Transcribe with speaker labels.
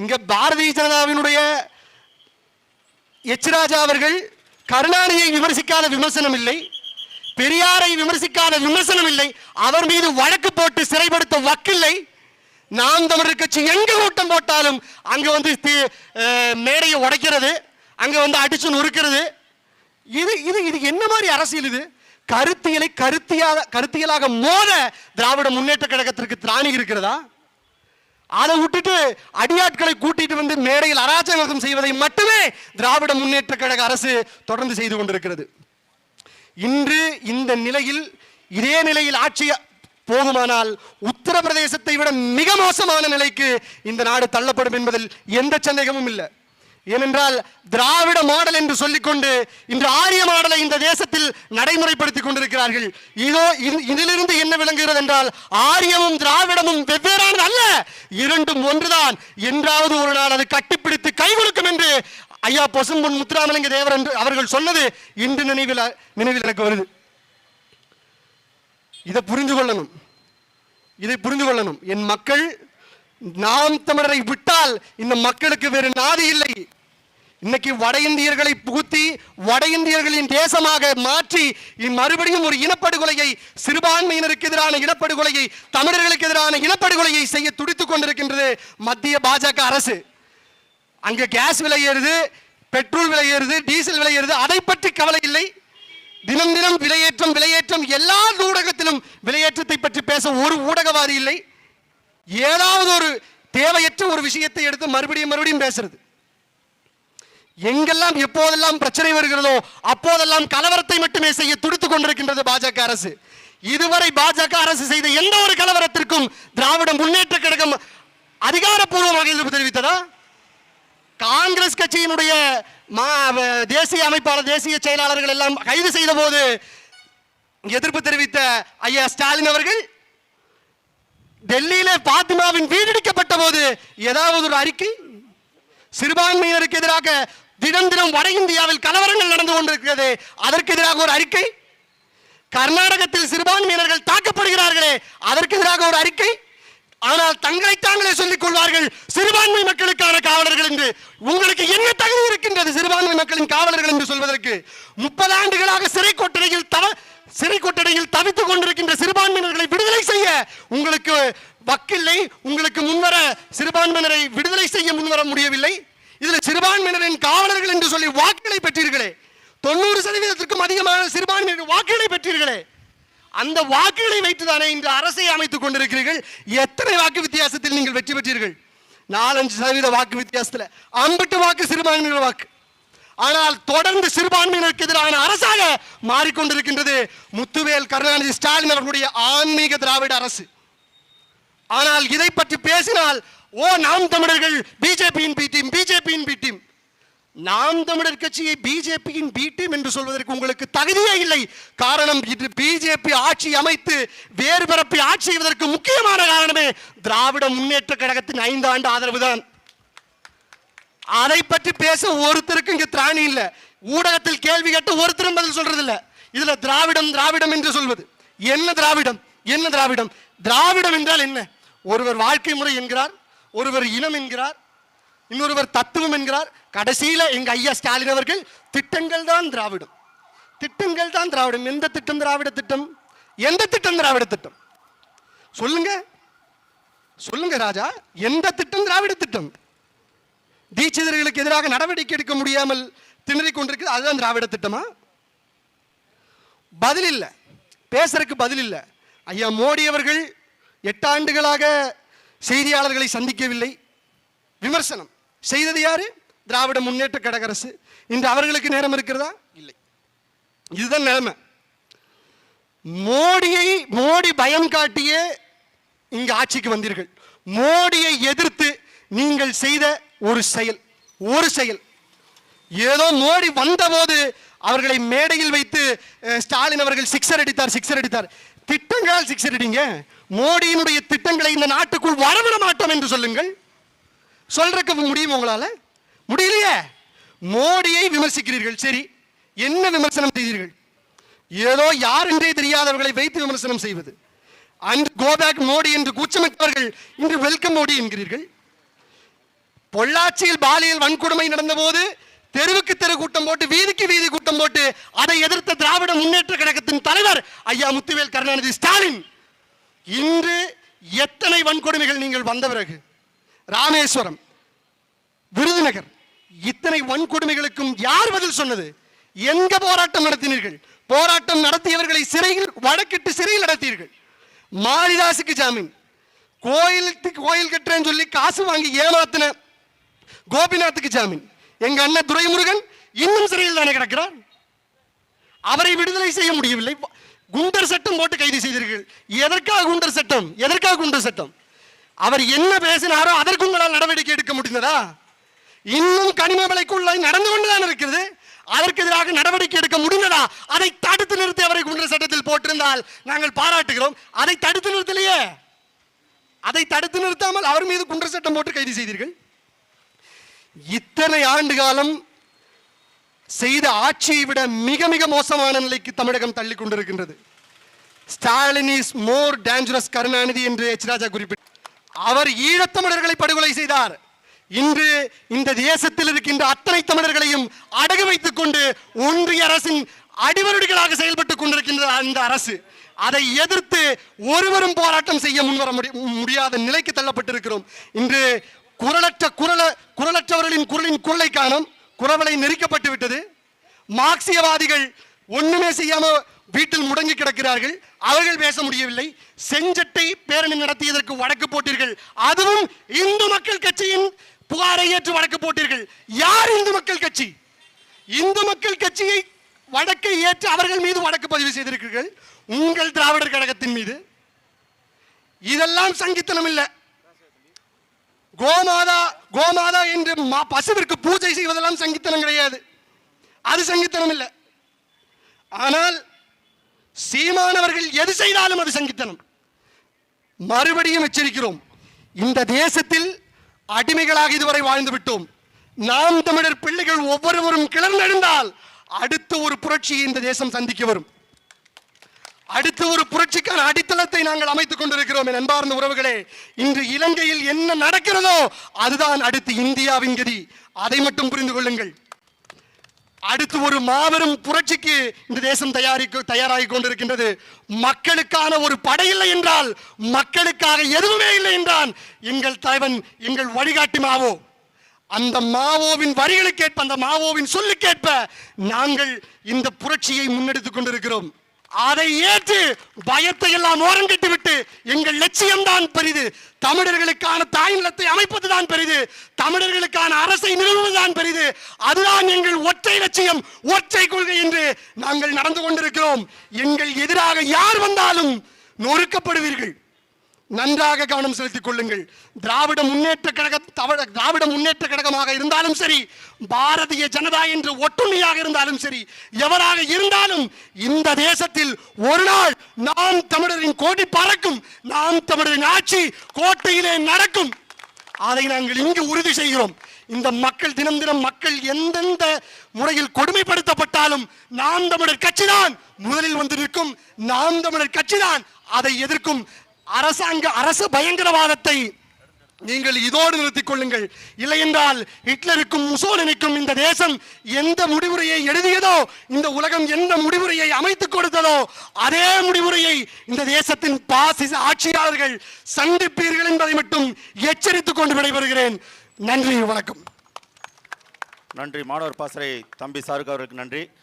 Speaker 1: இங்க பாரதிய ஜனதாவினுடைய எச்ராஜா அவர்கள் கருணாநிதியை விமர்சிக்காத விமர்சனம் இல்லை பெரியாரை விமர்சிக்காத விமர்சனம் இல்லை அவர் மீது வழக்கு போட்டு சிறைப்படுத்த வக்கில்லை. நாம் தமிழர் கட்சி எங்க கூட்டம் போட்டாலும் அங்க வந்து மேடையை உடைக்கிறது அங்க வந்து அடிச்சு நொறுக்கிறது. இது இது இது என்ன மாதிரி அரசியல் இது? கருத்தியலை கருத்தியாக கருத்தியலாக மோத திராவிட முன்னேற்ற கழகத்திற்கு திராணி இருக்கிறதா? அதை விட்டுட்டு அடியாட்களை கூட்டிட்டு வந்து மேடையில் அராஜகம் செய்வதை மட்டுமே திராவிட முன்னேற்ற கழக அரசு தொடர்ந்து செய்து கொண்டிருக்கிறது. இன்று இந்த நிலையில் இதே நிலையில் ஆட்சி போகுமானால் உத்தரப்பிரதேசத்தை விட மிக மோசமான நிலைக்கு இந்த நாடு தள்ளப்படும் என்பதில் எந்த சந்தேகமும் இல்லை. ஏனென்றால் திராவிட மாடல் என்று சொல்லிக்கொண்டு இன்று ஆரிய மாடலை இந்த தேசத்தில் நடைமுறைப்படுத்திக் கொண்டிருக்கிறார்கள். இதோ இதிலிருந்து என்ன விளங்குகிறது என்றால் ஆரியமும் திராவிடமும் வெவ்வேறானது அல்ல. இரண்டும் ஒன்றுதான். என்றாவது ஒரு நாள் அது கட்டிப்பிடித்து கை கொடுக்கும் என்று ஐயா பசும்பொன் முத்துராமலிங்க தேவர் என்று அவர்கள் சொன்னது இன்று நினைவில் நினைவில் எனக்கு வருது. இதை புரிந்து கொள்ளணும். இதை புரிந்து கொள்ளணும். என் மக்கள் நாம் தமிழரை விட்டால் இந்த மக்களுக்கு வேறு நாதி இல்லை. இன்னைக்கு வட இந்தியர்களை புகுத்தி வட இந்தியர்களின் தேசமாக மாற்றி மறுபடியும் ஒரு இனப்படுகொலையை சிறுபான்மையினருக்கு எதிரான இனப்படுகொலையை தமிழர்களுக்கு எதிரான இனப்படுகொலையை செய்ய துடித்துக் கொண்டிருக்கின்றது மத்திய பாஜக அரசு. அங்கே கேஸ் விலை ஏறுது பெட்ரோல் விலை ஏறுது டீசல் விலை ஏறுது அதை பற்றி கவலை இல்லை. தினம் தினம் விலையேற்றம் விலையேற்றம் எல்லா ஊடகத்திலும் விலையேற்றத்தை பற்றி பேச ஒரு ஊடகவாதி இல்லை. ஏதாவது ஒரு தேவையற்ற ஒரு விஷயத்தை எடுத்து மறுபடியும் மறுபடியும் பேசுறது. எங்கெல்லாம் எப்போதெல்லாம் பிரச்சனை வருகிறதோ அப்போதெல்லாம் கலவரத்தை மட்டுமே செய்ய துடித்துக் கொண்டிருக்கின்றது பாஜக அரசு. இதுவரை பாஜக அரசு செய்த எந்த ஒரு கலவரத்திற்கும் திராவிட முன்னேற்ற கழகம் அதிகாரப்பூர்வமாக எதிர்ப்பு தெரிவித்ததா? காங்கிரஸ் கட்சியினுடைய மா- தேசிய அமைப்பாளர் தேசிய செயலாளர்கள் எல்லாம் கைது செய்த போது எதிர்ப்பு தெரிவித்த ஐயா ஸ்டாலின் அவர்கள் டெல்லியிலே பாத்திமாவின் வீடிடிக்கப்பட்ட போது ஏதாவது ஒரு அறிக்கை? சிறுபான்மையினருக்கு எதிராக தினம் தினம் வட இந்தியாவில் கலவரங்கள் நடந்து கொண்டிருக்கிறது. அதற்கு எதிராக ஒரு அறிக்கை? கர்நாடகத்தில் சிறுபான்மையினர்கள் தாக்கப்படுகிறார்களே அதற்கு எதிராக ஒரு அறிக்கை? ஆனால் தங்களை தாங்களே சொல்லிக் கொள்வார்கள் சிறுபான்மை மக்களுக்கான காவலர்கள் என்று. உங்களுக்கு என்ன தகுதி இருக்கின்றது சிறுபான்மை மக்களின் காவலர்கள் என்று சொல்வதற்கு? முப்பது ஆண்டுகளாக சிறை கொட்டடையில் தவ சிறை கொட்டடையில் தவித்துக் கொண்டிருக்கின்ற சிறுபான்மையினர்களை விடுதலை செய்ய உங்களுக்கு வக்கில்லை உங்களுக்கு முன்வர சிறுபான்மையினரை விடுதலை செய்ய முன்வர முடியவில்லை. இதில் சிறுபான்மையினரின் காவலர்கள் என்று சொல்லி வாக்குகளை பெற்றீர்களே. தொண்ணூறு சதவீதத்திற்கும் அதிகமான சிறுபான்மையினர் வாக்குகளை பெற்றீர்களே. அந்த வாக்குகளை வைத்துதானே இன்று அரசை அமைத்துக் கொண்டிருக்கிறீர்கள். எத்தனை வாக்கு வித்தியாசத்தில் நீங்கள் வெற்றி பெற்றீர்கள்? நாலஞ்சு சதவீத வாக்கு வித்தியாசத்தில் அம்பிட்டு வாக்கு சிறுபான்மையினர் வாக்கு. ஆனால் தொடர்ந்து சிறுபான்மையினருக்கு எதிரான அரசாக மாறிக்கொண்டிருக்கின்றது முத்துவேல் கருணாநிதி ஸ்டாலின் அவர்களுடைய ஆன்மீக திராவிட அரசு. ஆனால் இதை பற்றி பேசினால் ஓ நாம் தமிழர்கள் பிஜேபியின் பி டீம் பிஜேபியின் பி டீம் நாம் தமிழர் கட்சியை பிஜேபியின் பி டீம் என்று சொல்வதற்கு உங்களுக்கு தகுதியே இல்லை. காரணம் இது பிஜேபி ஆட்சி அமைத்து வேறு பரப்பி ஆட்சி செய்வதற்கு முக்கியமான காரணமே திராவிட முன்னேற்ற கழகத்தின் ஐந்து ஆண்டு ஆதரவு தான் அதை பற்றி பேச ஒருத்தருக்கும் இங்க திராணி இல்லை. ஊடகத்தில் கேள்வி கேட்டு ஒருத்தரும் பதில் சொல்றது இல்லை இதுல திராவிடம் திராவிடம் என்று சொல்வது. என்ன திராவிடம்? என்ன திராவிடம்? திராவிடம் என்றால் என்ன? ஒருவர் வாழ்க்கை முறை என்கிறார் ஒருவர் இனம் என்கிறார் இன்னொருவர் தத்துவம் என்கிறார். கடைசியில எங்க ஐயா ஸ்டாலின் அவர்கள் திட்டங்கள் தான் திராவிடம். திட்டங்கள் தான் திராவிடம். எந்த திட்டம் திராவிட திட்டம்? எந்த திட்டம் திராவிட திட்டம்? சொல்லுங்க. சொல்லுங்க ராஜா. எந்த திட்டம் திராவிட திட்டம்? தீட்சிதர்களுக்கு எதிராக நடவடிக்கை எடுக்க முடியாமல் திணறிக் கொண்டிருக்கு அதுதான் திராவிட திட்டமா? பதில் இல்லை. பேசுறதுக்கு பதில் இல்லை. ஐயா மோடி அவர்கள் எட்டு ஆண்டுகளாக செய்தியாளர்களை சந்திக்கவில்லை. விமர்சனம். செய்தது யாரு? திராவிட முன்னேற்ற கழக அரசு. இன்று அவர்களுக்கு நேரம் இருக்கிறதா? இல்லை. இதுதான் நிலைமை. மோடியை மோடி பயம் காட்டியே இங்கு ஆட்சிக்கு வந்தீர்கள். மோடியை எதிர்த்து நீங்கள் செய்த ஒரு செயல் ஒரு செயல். ஏதோ மோடி வந்தபோது அவர்களை மேடையில் வைத்து ஸ்டாலின் அவர்கள் சிக்ஸர் அடித்தார் சிக்ஸர் அடித்தார். திட்டங்களால் சிக்ஸர் அடிங்க. மோடியினுடைய திட்டங்களை இந்த நாட்டுக்குள் வரவிட மாட்டோம் என்று சொல்லுங்கள். சொல்றதுக்கு முடியும் உங்களால? முடியலையே. மோடியை விமர்சிக்கிறீர்கள் சரி. என்ன விமர்சனம் செய்தீர்கள்? ஏதோ யார் என்றே தெரியாதவர்களை வைத்து விமர்சனம் செய்வது. அன்று கோபேக் மோடி என்று கூச்சமிட்டவர்கள் இன்று வெல்கம் மோடி என்கிறீர்கள். பொள்ளாச்சியில் பாலியல் வன்கொடுமை நடந்தபோது தெருவுக்கு தெரு கூட்டம் போட்டு வீதிக்கு வீதி கூட்டம் போட்டு அதை எதிர்த்த திராவிட முன்னேற்ற கழகத்தின் தலைவர் ஐயா முத்துவேல் கருணாநிதி ஸ்டாலின். இன்று எத்தனை வன்கொடுமைகள் நீங்கள் வந்த பிறகு? ராமேஸ்வரம் விருதுநகர் இத்தனை வன்கொடுமைகளுக்கும் யார் பதில் சொன்னது? எங்க போராட்டம் நடத்தினீர்கள்? போராட்டம் நடத்தியவர்களை சிறையில் வடக்கிட்டு சிறையில் நடத்தீர்கள் மாரிதாசுக்கு ஜாமீன். கோயிலுக்கு கோயில் கட்டுறேன்னு சொல்லி காசு வாங்கி ஏமாத்தின கோபிநாத்துக்கு ஜாமீன். எங்க அண்ணன் துரைமுருகன் இன்னும் சிறையில் தானே கிடக்கிறார்? அவரை விடுதலை செய்ய முடியவில்லை. குண்டர் சட்டம் போட்டு கைது செய்தீர்கள். எதற்காக குண்டர் சட்டம்? எதற்காக குண்டர் சட்டம்? அவர் என்ன பேசினாரோ அதற்கு உங்களால் நடவடிக்கை எடுக்க முடிந்ததா? இன்னும் கனிம விலைக்குள்ள நடந்து கொண்டுதான் இருக்கிறது. அதற்கு எதிராக நடவடிக்கை எடுக்க முடிந்ததா? அதை தடுத்து நிறுத்தி அவரை குண்டர் சட்டத்தில் போட்டிருந்தால் நாங்கள் பாராட்டுகிறோம். அதை தடுத்து நிறுத்தலையே. அதை தடுத்து நிறுத்தாமல் அவர் மீது குண்டர் சட்டம் போட்டு கைது செய்தீர்கள். இத்தனை ஆண்டு காலம் செய்த ஆட்சியை விட மிக மிக மோசமான நிலைக்கு தமிழகம் தள்ளி கொண்டிருக்கின்றது. Stalin is more dangerous Karunanidhi என்று எச் ராஜா குறிப்பிட்டார் அவர் ஈழத்தமிழர்களை படுகொலை செய்தார். இன்று இந்த தேசத்தில் இருக்கின்ற அத்தனை தமிழர்களையும் அடகு வைத்துக் கொண்டு ஒன்றிய அரசின் அடிவருடிகளாக செயல்பட்டுக் கொண்டிருக்கின்ற அந்த அரசு அதை எதிர்த்து ஒருவரும் போராட்டம் செய்ய முன்வர முடியாத நிலைக்கு தள்ளப்பட்டிருக்கிறோம். இன்று குரலற்ற குரல குரலற்றவர்களின் குரலின் குரலை காணும் குரவலை நெரிக்கப்பட்டு விட்டது. மார்க்சியவாதிகள் ஒண்ணுமே செய்யாம வீட்டில் முடங்கி கிடக்கிறார்கள். அவர்கள் பேச முடியவில்லை. செஞ்சட்டை பேரணி நடத்தியதற்கு வழக்கு போட்டீர்கள். அதுவும் இந்து மக்கள் கட்சியின் புகாரை ஏற்று வழக்கு போட்டீர்கள். யார் இந்து மக்கள் கட்சி? இந்து மக்கள் கட்சியை வழக்கை ஏற்று அவர்கள் மீது வழக்கு பதிவு செய்திருக்கிறீர்கள். உங்கள் திராவிடர் கழகத்தின் மீது. இதெல்லாம் சங்கித்தனம் இல்லை கோமாதா கோமாதா என்று மா- பசுவிற்கு பூஜை செய்வதெல்லாம் சங்கித்தனம் கிடையாது. அது சங்கித்தனம் இல்லை. ஆனால் சீமானவர்கள் எது செய்தாலும் அது சங்கித்தனம். மறுபடியும் எச்சரிக்கிறோம். இந்த தேசத்தில் அடிமைகளாக இதுவரை வாழ்ந்து விட்டோம். நாம் தமிழர் பிள்ளைகள் ஒவ்வொருவரும் கிளர்ந்தெழுந்தால் அடுத்த ஒரு புரட்சியை இந்த தேசம் சந்திக்க வரும். அடுத்த ஒரு புரட்சிக்கான அடித்தளத்தை நாங்கள் அமைத்துக் கொண்டிருக்கிறோம். என் அன்பார்ந்த உறவுகளே இன்று இலங்கையில் என்ன நடக்கிறதோ அதுதான் அடுத்து இந்தியாவின் கதி. அதை மட்டும் புரிந்து கொள்ளுங்கள். அடுத்து ஒரு மாபெரும் புரட்சிக்கு இந்த தேசம் தயாரிக்க தயாராகி கொண்டிருக்கின்றது. மக்களுக்கான ஒரு படை இல்லை என்றால் மக்களுக்காக எதுவுமே இல்லை என்றான் எங்கள் தலைவன் எங்கள் வழிகாட்டி மாவோ. அந்த மாவோவின் வரிகளுக்கேற்ப அந்த மாவோவின் சொல்லுக்கேற்ப நாங்கள் இந்த புரட்சியை முன்னெடுத்துக் கொண்டிருக்கிறோம். அதை ஏற்று பயத்தை எல்லாம் ஓரங்கட்டி விட்டு எங்கள் லட்சியம் தான் பெரிது. தமிழர்களுக்கான தாய் நிலத்தை அமைப்பதுதான் பெரிது. தமிழர்களுக்கான அரசை நிறுவுவதுதான் பெரிது. அதுதான் எங்கள் ஒற்றை லட்சியம் ஒற்றை கொள்கை என்று நாங்கள் நடந்து கொண்டிருக்கிறோம். எங்கள் எதிராக யார் வந்தாலும் நொறுக்கப்படுவீர்கள். நன்றாக கவனம் செலுத்திக் கொள்ளுங்கள். திராவிட முன்னேற்ற கழக தவ- திராவிட முன்னேற்ற கழகமாக இருந்தாலும் சரி பாரதிய ஜனதா என்று ஒற்றுமையாக இருந்தாலும் சரி எவராக இருந்தாலும் இந்த தேசத்தில் ஒரு நாள் நாம் தமிழரின் கோடி பறக்கும் நாம் தமிழரின் ஆட்சி கோட்டையிலே நடக்கும். அதை நாங்கள் இங்கு உறுதி செய்கிறோம். இந்த மக்கள் தினம் தினம் மக்கள் எந்தெந்த முறையில் கொடுமைப்படுத்தப்பட்டாலும் நாம் தமிழர் கட்சிதான் முதலில் வந்து நிற்கும். நாம் தமிழர் கட்சிதான் அதை எதிர்க்கும். அரசாங்க அரசு பயங்கரவாதத்தை நீங்கள் இதோடு நிறுத்திக் கொள்ளுங்கள். இல்லை என்றால் ஹிட்லருக்கும் முசோலினிக்கும் இந்த தேசம் எந்த முடிவுரையை எழுதியதோ இந்த உலகம் எந்த முடிவுரையை அமைத்துக் கொடுத்ததோ அதே முடிவுரையை இந்த தேசத்தின் பாசிச ஆட்சியாளர்கள் சந்திப்பீர்கள் என்பதை மட்டும் எச்சரித்துக் கொண்டு விடைபெறுகிறேன். நன்றி வணக்கம்.
Speaker 2: நன்றி மாணவர் பாசறை தம்பி சாருக்கு அவருக்கு நன்றி.